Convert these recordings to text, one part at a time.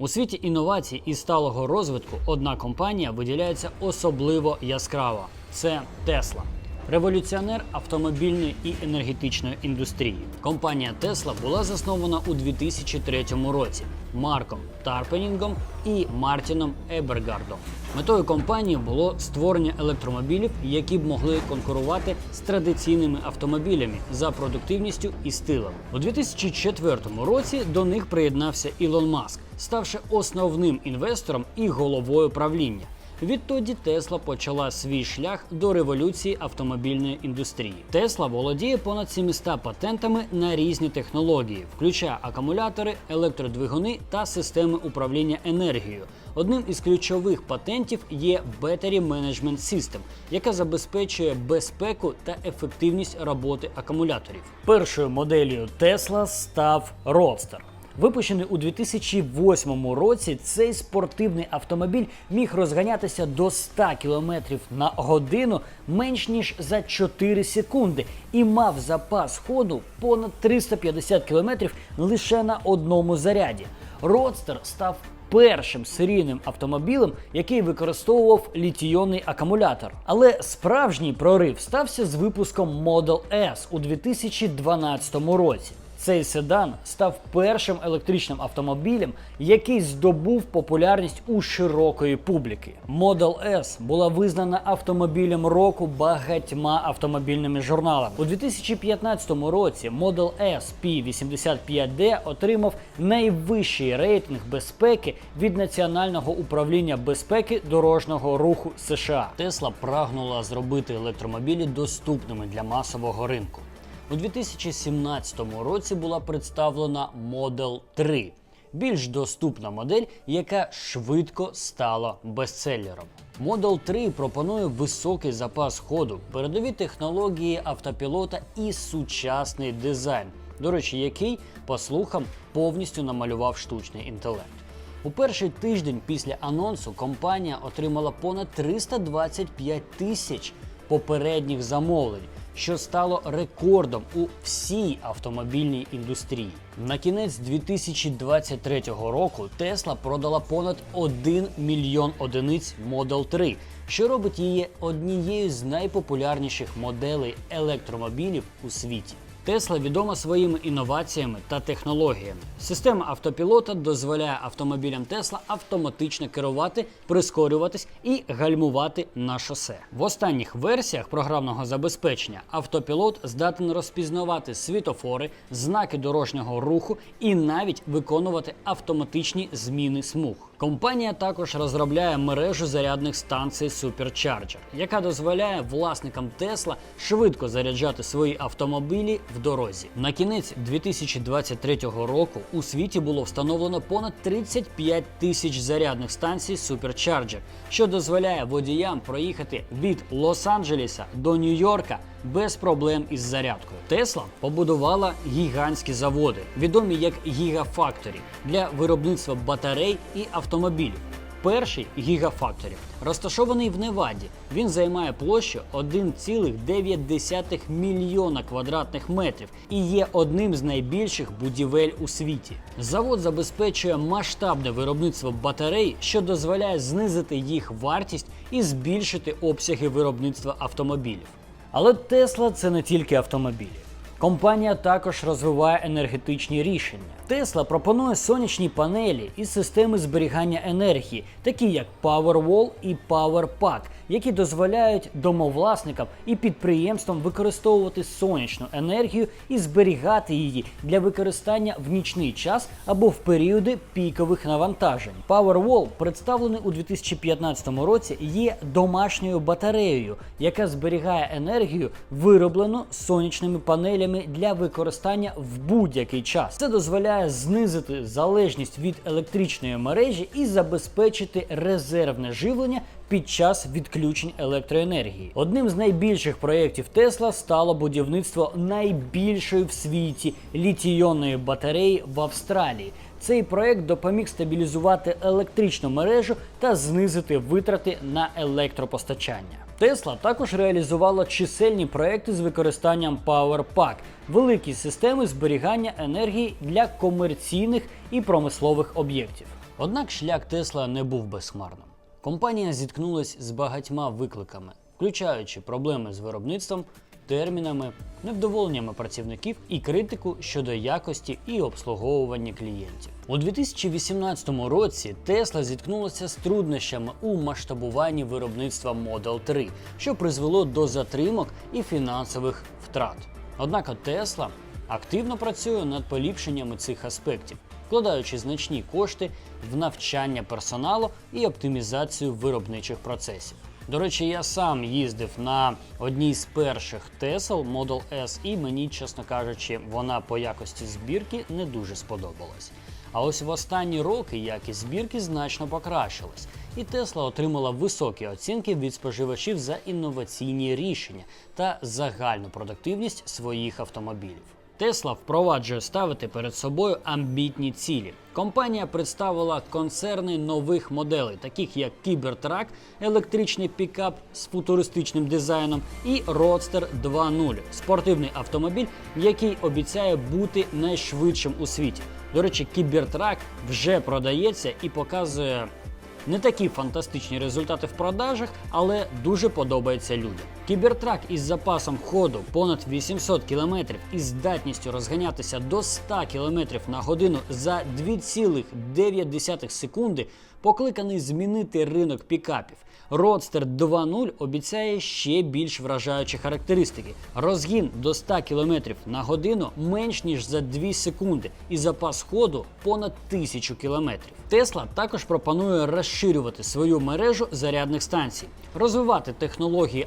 У світі інновацій і сталого розвитку одна компанія виділяється особливо яскраво це Тесла. Революціонер автомобільної і енергетичної індустрії. Компанія Tesla була заснована у 2003 році Марком Тарпенінгом і Мартіном Ебергардом. Метою компанії було створення електромобілів, які б могли конкурувати з традиційними автомобілями за продуктивністю і стилем. У 2004 році до них приєднався Ілон Маск, ставши основним інвестором і головою правління. Відтоді Тесла почала свій шлях до революції автомобільної індустрії. Тесла володіє понад 700 патентами на різні технології, включає акумулятори, електродвигуни та системи управління енергією. Одним із ключових патентів є Battery Management System, яка забезпечує безпеку та ефективність роботи акумуляторів. Першою моделлю Тесла став Roadster. Випущений у 2008 році, цей спортивний автомобіль міг розганятися до 100 км на годину менш ніж за 4 секунди і мав запас ходу понад 350 км лише на одному заряді. Родстер став першим серійним автомобілем, який використовував літійонний акумулятор. Але справжній прорив стався з випуском Model S у 2012 році. Цей седан став першим електричним автомобілем, який здобув популярність у широкої публіки. Model S була визнана автомобілем року багатьма автомобільними журналами. У 2015 році Model S P85D отримав найвищий рейтинг безпеки від Національного управління безпеки дорожнього руху США. Тесла прагнула зробити електромобілі доступними для масового ринку. У 2017 році була представлена Model 3, більш доступна модель, яка швидко стала бестселером. Model 3 пропонує високий запас ходу, передові технології автопілота і сучасний дизайн, до речі, який, по слухам, повністю намалював штучний інтелект. У перший тиждень після анонсу компанія отримала понад 325 тисяч попередніх замовлень, що стало рекордом у всій автомобільній індустрії. На кінець 2023 року Тесла продала понад 1 мільйон одиниць Model 3, що робить її однією з найпопулярніших моделей електромобілів у світі. Тесла відома своїми інноваціями та технологіями. Система автопілота дозволяє автомобілям Тесла автоматично керувати, прискорюватись і гальмувати на шосе. В останніх версіях програмного забезпечення автопілот здатен розпізнавати світофори, знаки дорожнього руху і навіть виконувати автоматичні зміни смуг. Компанія також розробляє мережу зарядних станцій Supercharger, яка дозволяє власникам Тесла швидко заряджати свої автомобілі в дорозі. На кінець 2023 року у світі було встановлено понад 35 тисяч зарядних станцій Supercharger, що дозволяє водіям проїхати від Лос-Анджелеса до Нью-Йорка без проблем із зарядкою. Тесла побудувала гігантські заводи, відомі як Гігафакторі, для виробництва батарей і автомобілів. Перший Гігафакторі розташований в Неваді. Він займає площу 1,9 мільйона квадратних метрів і є одним з найбільших будівель у світі. Завод забезпечує масштабне виробництво батарей, що дозволяє знизити їх вартість і збільшити обсяги виробництва автомобілів. Але Тесла це не тільки автомобілі. Компанія також розвиває енергетичні рішення. Тесла пропонує сонячні панелі і системи зберігання енергії, такі як Powerwall і PowerPack, які дозволяють домовласникам і підприємствам використовувати сонячну енергію і зберігати її для використання в нічний час або в періоди пікових навантажень. Powerwall, представлений у 2015 році, є домашньою батареєю, яка зберігає енергію, вироблену сонячними панелями для використання в будь-який час. Це дозволяє знизити залежність від електричної мережі і забезпечити резервне живлення під час відключень електроенергії. Одним з найбільших проєктів Тесла стало будівництво найбільшої в світі літійонної батареї в Австралії. Цей проект допоміг стабілізувати електричну мережу та знизити витрати на електропостачання. Тесла також реалізувала чисельні проекти з використанням PowerPack, великі системи зберігання енергії для комерційних і промислових об'єктів. Однак шлях Тесла не був безхмарним. Компанія зіткнулась з багатьма викликами, включаючи проблеми з виробництвом, термінами, невдоволеннями працівників і критику щодо якості і обслуговування клієнтів. У 2018 році Tesla зіткнулася з труднощами у масштабуванні виробництва Model 3, що призвело до затримок і фінансових втрат. Однак Tesla активно працює над поліпшеннями цих аспектів, вкладаючи значні кошти в навчання персоналу і оптимізацію виробничих процесів. До речі, я сам їздив на одній з перших Tesla Model S, і мені, чесно кажучи, вона по якості збірки не дуже сподобалась. А ось в останні роки якість збірки значно покращилась, і Tesla отримала високі оцінки від споживачів за інноваційні рішення та загальну продуктивність своїх автомобілів. Тесла впроваджує ставити перед собою амбітні цілі. Компанія представила концерни нових моделей, таких як Cybertruck, електричний пікап з футуристичним дизайном, і Roadster 2.0 спортивний автомобіль, який обіцяє бути найшвидшим у світі. До речі, Cybertruck вже продається і показує не такі фантастичні результати в продажах, але дуже подобається людям. Кібертрак із запасом ходу понад 800 км і здатністю розганятися до 100 км на годину за 2,9 секунди покликаний змінити ринок пікапів. Roadster 2.0 обіцяє ще більш вражаючі характеристики. Розгін до 100 км на годину менш ніж за 2 секунди і запас ходу понад 1000 км. Tesla також пропонує розширювати свою мережу зарядних станцій, розвивати технології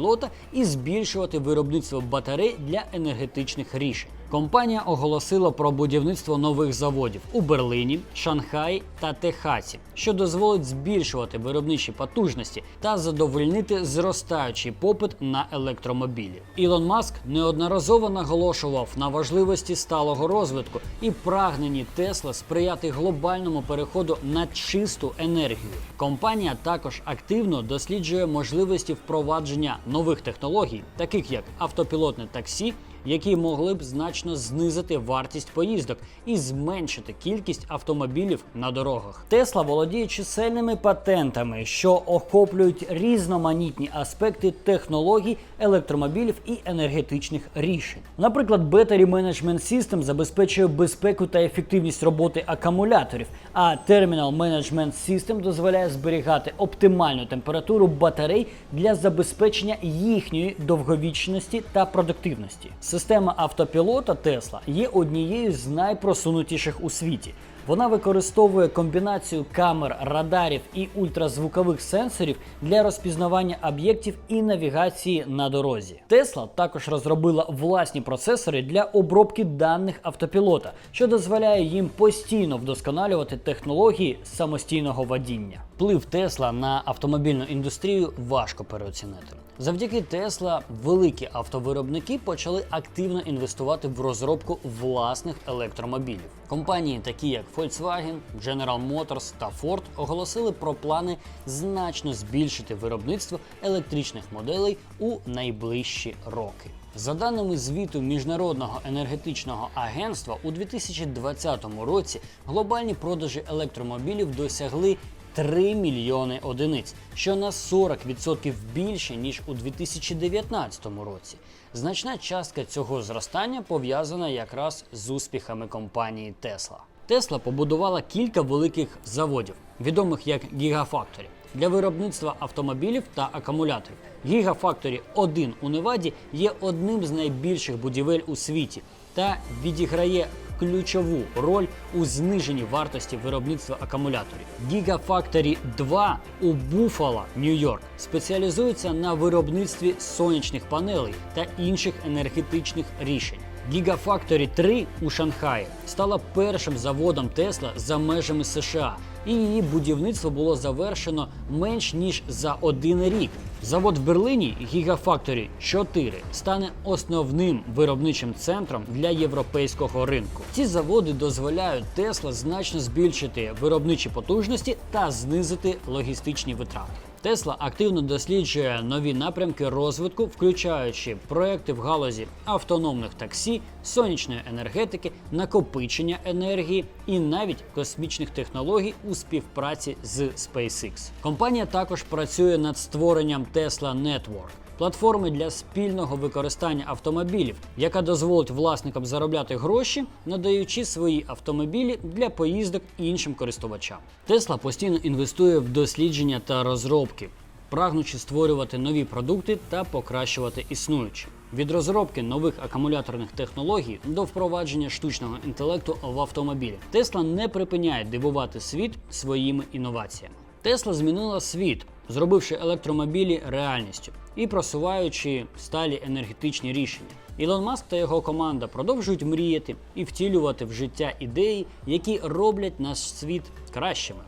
автопілота і збільшувати виробництво батарей для енергетичних рішень. Компанія оголосила про будівництво нових заводів у Берлині, Шанхаї та Техасі, що дозволить збільшувати виробничі потужності та задовольнити зростаючий попит на електромобілі. Ілон Маск неодноразово наголошував на важливості сталого розвитку і прагненні Тесла сприяти глобальному переходу на чисту енергію. Компанія також активно досліджує можливості впровадження нових технологій, таких як автопілотне таксі які могли б значно знизити вартість поїздок і зменшити кількість автомобілів на дорогах. Тесла володіє чисельними патентами, що охоплюють різноманітні аспекти технологій електромобілів і енергетичних рішень. Наприклад, Battery Management System забезпечує безпеку та ефективність роботи акумуляторів, а Terminal Management System дозволяє зберігати оптимальну температуру батарей для забезпечення їхньої довговічності та продуктивності. Система автопілота Тесла є однією з найпросунутіших у світі. Вона використовує комбінацію камер, радарів і ультразвукових сенсорів для розпізнавання об'єктів і навігації на дорозі. Tesla також розробила власні процесори для обробки даних автопілота, що дозволяє їм постійно вдосконалювати технології самостійного водіння. Вплив Тесла на автомобільну індустрію важко переоцінити. Завдяки Тесла великі автовиробники почали активно інвестувати в розробку власних електромобілів. Компанії, такі як Volkswagen, General Motors та Ford, оголосили про плани значно збільшити виробництво електричних моделей у найближчі роки. За даними звіту Міжнародного енергетичного агентства, у 2020 році глобальні продажі електромобілів досягли 3 мільйони одиниць, що на 40% більше ніж у 2019 році. Значна частка цього зростання пов'язана якраз з успіхами компанії Tesla. Tesla побудувала кілька великих заводів, відомих як Gigafactory, для виробництва автомобілів та акумуляторів. Gigafactory 1 у Неваді є одним з найбільших будівель у світі та відіграє ключову роль у зниженні вартості виробництва акумуляторів. Gigafactory 2 у Буффало, Нью-Йорк, спеціалізується на виробництві сонячних панелей та інших енергетичних рішень. Gigafactory 3 у Шанхаї стала першим заводом Тесла за межами США, і її будівництво було завершено менш ніж за один рік. Завод в Берліні Gigafactory 4 стане основним виробничим центром для європейського ринку. Ці заводи дозволяють Tesla значно збільшити виробничі потужності та знизити логістичні витрати. Тесла активно досліджує нові напрямки розвитку, включаючи проекти в галузі автономних таксі, сонячної енергетики, накопичення енергії і навіть космічних технологій у співпраці з SpaceX. Компанія також працює над створенням Tesla Network – платформи для спільного використання автомобілів, яка дозволить власникам заробляти гроші, надаючи свої автомобілі для поїздок іншим користувачам. Тесла постійно інвестує в дослідження та розробки, прагнучи створювати нові продукти та покращувати існуючі. Від розробки нових акумуляторних технологій до впровадження штучного інтелекту в автомобілі Тесла не припиняє дивувати світ своїми інноваціями. Тесла змінила світ, зробивши електромобілі реальністю і просуваючи сталі енергетичні рішення. Ілон Маск та його команда продовжують мріяти і втілювати в життя ідеї, які роблять наш світ кращими.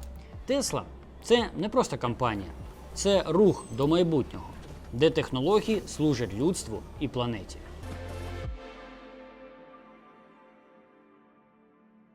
Тесла це не просто компанія, це рух до майбутнього, де технології служать людству і планеті.